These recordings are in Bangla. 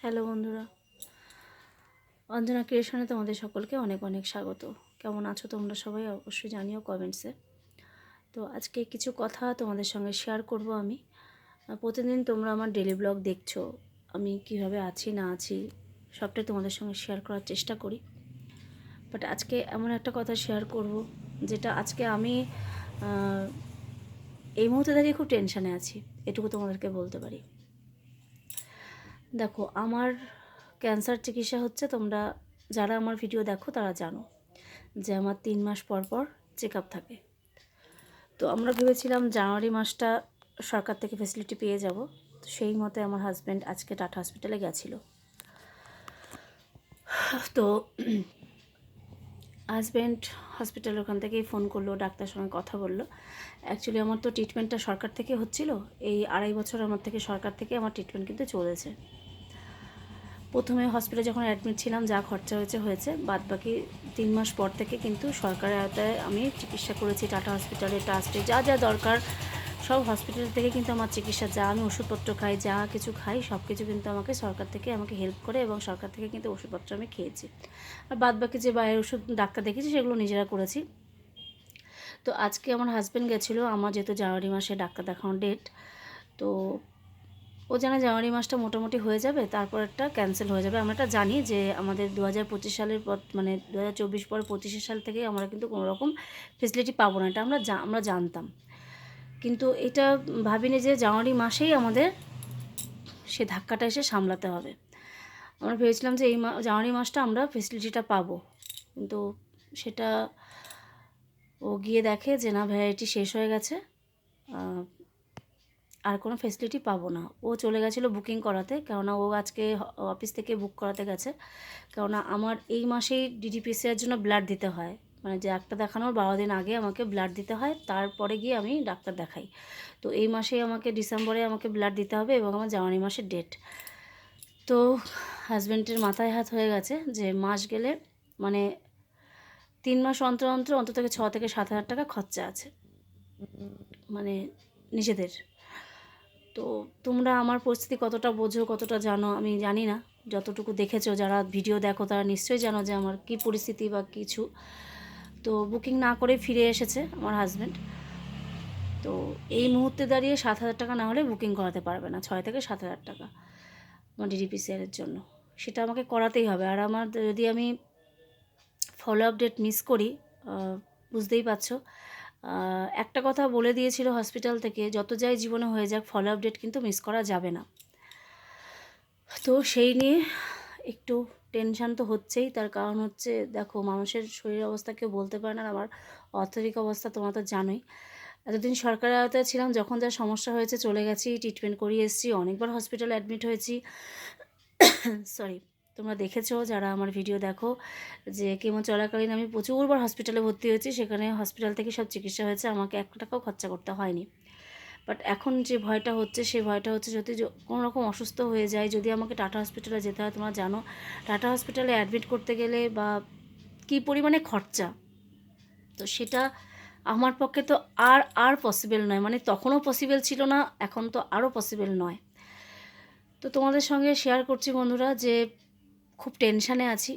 হ্যালো বন্ধুরা। অঞ্জনা ক্রিয়েশনে তোমাদের সকলকে অনেক অনেক স্বাগত। কেমন আছো তোমরা সবাই? অবশ্যই জানিও কমেন্টসে তো আজকে কিছু কথা তোমাদের সঙ্গে শেয়ার করব আমি। প্রতিদিন তোমরা আমার ডেলি ব্লগ দেখছ, আমি কীভাবে আছি, না আছি, সবটাই তোমাদের সঙ্গে শেয়ার করার চেষ্টা করি। বাট আজকে এমন একটা কথা শেয়ার করব, যেটা আজকে আমি এই মুহূর্তে দাঁড়িয়ে খুব টেনশানে আছি, এটুকু তোমাদেরকে বলতে পারি। দেখো, আমার ক্যান্সার চিকিৎসা হচ্ছে তোমরা যারা আমার ভিডিও দেখো তারা জানো যে আমার তিন মাস পর পর চেক আপ থাকে। তো আমরা ভেবেছিলাম জানুয়ারি মাসটা সরকার থেকে ফেসিলিটি পেয়ে যাব। তো সেই মতে আমার হাজব্যান্ড আজকে টাটা হসপিটালে গেছিল। তো হাজব্যান্ড হসপিটাল ওখান থেকেই ফোন করল, ডাক্তার সঙ্গে কথা বলল। অ্যাকচুয়ালি আমার তো ট্রিটমেন্টটা সরকার থেকে হচ্ছিল, এই আড়াই বছর আমার থেকে সরকার থেকে আমার ট্রিটমেন্ট কিন্তু চলেছে। প্রথমে হসপিটালে যখন অ্যাডমিট ছিলাম, যা খরচা হয়েছে হয়েছে। বাদ বাকি তিন মাস পর থেকে কিন্তু সরকারের আওতায় আমি চিকিৎসা করেছি, টাটা হসপিটালে ট্রাস্টে যা যা দরকার, সব হসপিটাল থেকে কিন্তু আমার চিকিৎসা, যা আমি ওষুধপত্র খাই, যা কিছু খাই সব কিছু কিন্তু আমাকে সরকার থেকে, আমাকে হেল্প করে এবং সরকার থেকে কিন্তু ওষুধপত্র আমি খেয়েছি। আর বাদ বাকি যে বাইরের ওষুধ, ডাক্তার দেখেছি সেগুলো নিজেরা করেছি। তো আজকে আমার হাজব্যান্ড গেছিল, আমার যেহেতু জানুয়ারি মাসে ডাক্তার দেখানোর ডেট তো ও জানে জানুয়ারি মাসটা মোটামুটি হয়ে যাবে, তারপর একটা ক্যান্সেল হয়ে যাবে। আমরা এটা জানি যে আমাদের দু হাজার পঁচিশ সালের পর মানে দু হাজার চব্বিশ পর পঁচিশের সাল থেকে আমরা কিন্তু কোনো রকম ফেসিলিটি পাবো না। এটা আমরা আমরা জানতাম। কিন্তু এটা ভাবিনি যে জানুয়ারি মাসেই আমাদের সে ধাক্কাটা এসে সামলাতে হবে। আমরা ভেবেছিলাম যে এই মা, জানুয়ারি মাসটা আমরা ফেসিলিটিটা পাবো। কিন্তু সেটা ও গিয়ে দেখে যে না, ভ্যারাইটি শেষ হয়ে গেছে। আর কোনো ফেসিলিটি পাবো না। ও চলে গেছিল বুকিং করাতে, কেননা ও আজকে অফিস থেকে বুক করাতে গেছে। কেননা আমার এই মাসেই ডিডিপিসিআর জন্য ব্লাড দিতে হয়। মানে যে একটা দেখানোর বারো দিন আগে আমাকে ব্লাড দিতে হয়, তারপরে গিয়ে আমি ডাক্তার দেখাই। তো এই মাসেই আমাকে ডিসেম্বরে আমাকে ব্লাড দিতে হবে এবং আমার জানুয়ারি মাসের ডেট তো হাজব্যান্ডের মাথায় হাত হয়ে গেছে যে মাস গেলে মানে তিন মাস অন্তর অন্তর, অন্তত থেকে ছ থেকে সাত হাজার টাকা খরচা আছে। মানে নিজেদের। তো তোমরা আমার পরিস্থিতি কতটা বোঝো, কতটা জানো আমি জানি না। যতটুকু দেখেছ, যারা ভিডিও দেখো, তারা নিশ্চয়ই জানো যে আমার কী পরিস্থিতি বা কিছু। তো বুকিং না করে ফিরে এসেছে আমার হাজব্যান্ড তো এই মুহূর্তে দাঁড়িয়ে সাত হাজার টাকা না হলে বুকিং করাতে পারবে না, ছয় থেকে সাত হাজার টাকা আমার ডিডিপিসিআরের জন্য। সেটা আমাকে করাতেই হবে। আর আমার যদি আমি ফলো আপডেট মিস করি বুঝতেই পারছ একটা কথা বলে দিয়েছিল হসপিটাল থেকে, যত যাই জীবনে হয়ে যাক ফলো আপডেট কিন্তু মিস করা যাবে না। তো সেই নিয়ে একটু টেনশান তো হচ্ছেই, তার কারণ হচ্ছে দেখো, মানুষের শরীর অবস্থা কেউ বলতে পারে না আমার অর্থনৈতিক অবস্থা তোমরা তো জানোই। এতদিন সরকারের আওতায় ছিলাম, যখন যা সমস্যা হয়েছে, চলে গেছি ট্রিটমেন্ট করিয়ে এসেছি, অনেকবার হসপিটালে অ্যাডমিট হয়েছি। সরি তোমরা দেখেছ, যারা আমার ভিডিও দেখো, যে কেমো চলাকালীন আমি প্রচুরবার হসপিটালে ভর্তি হয়েছি, সেখানে হসপিটাল থেকে সব চিকিৎসা হয়েছে, আমাকে এক টাকাও খরচা করতে হয়নি। বাট এখন যে ভয়টা হচ্ছে, সেই ভয়টা হচ্ছে যদি কোনো রকম অসুস্থ হয়ে যায়, যদি আমাকে টাটা হসপিটালে যেতে হয়, তোমরা জানো, টাটা হসপিটালে অ্যাডমিট করতে গেলে বা কী পরিমাণে খরচা, তো সেটা আমার পক্ষে তো আর আর পসিবল নয়। মানে তখনও পসিবল ছিল না, এখন তো আরও পসিবল নয়। তো তোমাদের সঙ্গে শেয়ার করছি বন্ধুরা যে খুব টেনশানে আছি।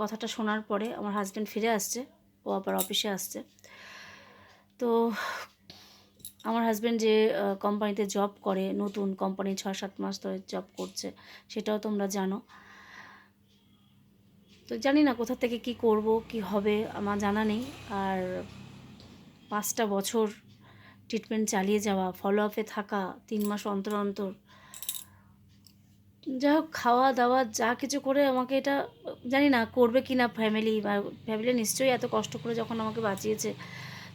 কথাটা শোনার পরে আমার হাজব্যান্ড ফিরে আসছে, ও আবার অফিসে আসছে। তো আমার হাজব্যান্ড যে কোম্পানিতে জব করে, নতুন কোম্পানি ছয় সাত মাস ধরে জব করছে, সেটাও তোমরা জানো। তো জানি না কোথা থেকে কি করব, কি হবে, আমার জানা নেই। আর পাঁচটা বছর ট্রিটমেন্ট চালিয়ে যাওয়া ফলো আপে থাকা, তিন মাস অন্তর অন্তর যাই হোক খাওয়া দাওয়া যা কিছু করে আমাকে এটা, জানি না, করবে কি না ফ্যামিলি বা ফ্যামিলি নিশ্চয়ই এত কষ্ট করে যখন আমাকে বাঁচিয়েছে,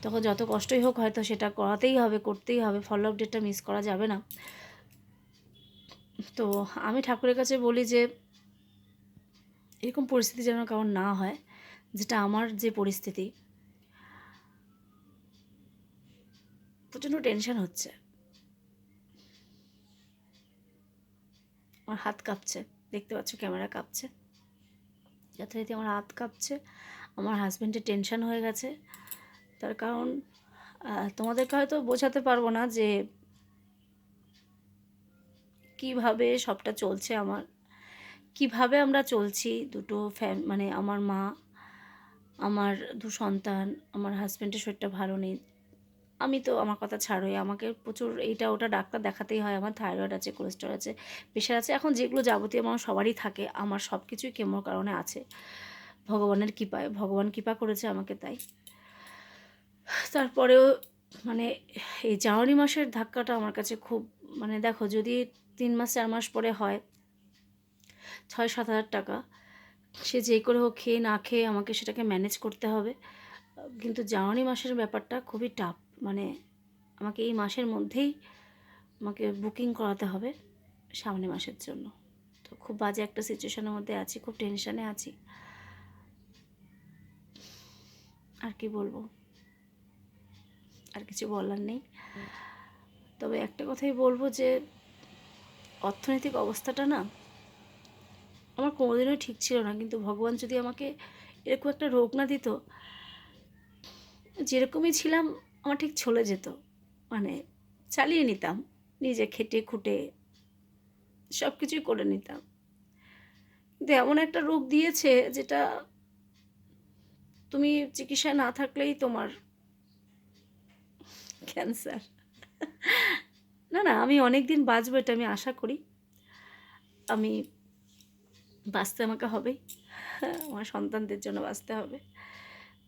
তখন যত কষ্টই হোক হয়তো সেটা করাতেই হবে, করতেই হবে ফলো আপ ডেটটা মিস করা যাবে না। তো আমি ঠাকুরের কাছে বলি যে, এরকম পরিস্থিতি যেন কারণ না হয়, যেটা আমার যে পরিস্থিতি, প্রচণ্ড টেনশন হচ্ছে। আমার হাত কাঁপছে। দেখতে পাচ্ছ ক্যামেরা কাঁপছে। যথারীতি আমার হাত কাঁপছে। আমার হাজব্যান্ডের টেনশন হয়ে গেছে। তার কারণ তোমাদেরকে হয়তো বোঝাতে পারব না যে কীভাবে সবটা চলছে আমার। কীভাবে আমরা চলছি দুটো ফ্যাম মানে আমার মা, আমার দু সন্তান, আমার হাজব্যান্ডের শরীরটা ভালো নেই। আমি তো আমার কথা ছাড়োই। আমাকে প্রচুর এইটা ওটা ডাক্তার দেখাতেই হয়। আমার থাইরয়েড আছে, কোলেস্ট্রল আছে, প্রেশার আছে। এখন যেগুলো যাবতীয় আমার সবারই থাকে। আমার সব কিছুই কেমোর কারণে আছে। ভগবানের কৃপায়। ভগবান কৃপা করেছে আমাকে তাই। তারপরেও মানে এই জানুয়ারি মাসের ধাক্কাটা আমার কাছে খুব মানে দেখো যদি তিন মাস, চার মাস পরে হয়, ছয়, সাত হাজার টাকা। সে যেই করে হোক, খেয়ে না খেয়ে আমাকে সেটাকে ম্যানেজ করতে হবে। কিন্তু জানুয়ারি মাসের ব্যাপারটা খুবই টাফ মানে আমাকে এই মাসের মধ্যেই আমাকে বুকিং করাতে হবে সামনে মাসের জন্য। তো খুব বাজে একটা সিচুয়েশনের মধ্যে আছি, খুব টেনশানে আছি। আর কি বলব? আর কিছু বলার নেই। তবে একটা কথাই বলব যে, অর্থনৈতিক অবস্থাটা না আমার কোনোদিনও ঠিক ছিল না। কিন্তু ভগবান যদি আমাকে এরকম একটা রোগ না দিত, যেরকমই ছিলাম আমার ঠিক চলে যেত। মানে চালিয়ে নিতাম, নিজে খেটে খুঁটে সব কিছুই করে নিতাম। কিন্তু এমন একটা রোগ দিয়েছে যেটা তুমি চিকিৎসা না থাকলেই তোমার ক্যান্সার। না না, আমি অনেক দিন বাঁচবো এটা আমি আশা করি। আমি বাঁচতে আমাকে হবেই। আমার সন্তানদের জন্য বাঁচতে হবে।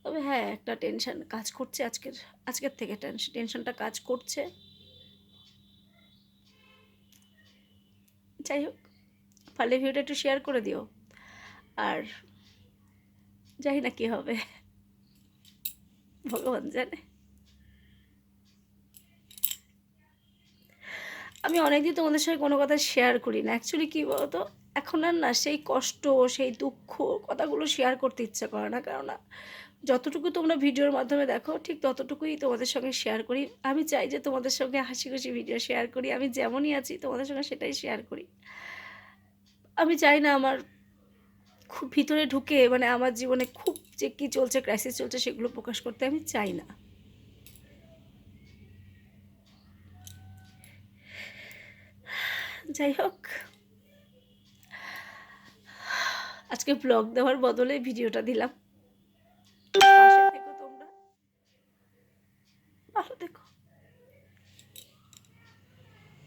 তবে হ্যাঁ একটা টেনশন কাজ করছে আজকের আজকের থেকে টেনশন টেনশনটা কাজ করছে। যাই হোক, পারলে ভিডিওটা একটু শেয়ার করে দিও। আর জানি না কী হবে। ভগবান জানে। আমি অনেকদিন তোমাদের সঙ্গে কোনো কথা শেয়ার করি না। অ্যাকচুয়ালি কী বলতো? এখন আর না সেই কষ্ট, সেই দুঃখ কথাগুলো শেয়ার করতে ইচ্ছা করে না। কেননা যতটুকু তোমরা ভিডিওর মাধ্যমে দেখো, ঠিক ততটুকুই তোমাদের সঙ্গে শেয়ার করি। আমি চাই যে তোমাদের সঙ্গে হাসি খুশি ভিডিও শেয়ার করি। আমি যেমনই আছি, তোমাদের সঙ্গে সেটাই শেয়ার করি। আমি চাই না আমার খুব ভিতরে ঢুকে মানে আমার জীবনে খুব যে কী চলছে ক্রাইসিস চলছে, সেগুলো প্রকাশ করতে আমি চাই না। যাই হোক। আজকে ব্লগ দেওয়ার বদলে ভিডিওটা দিলাম। Bye.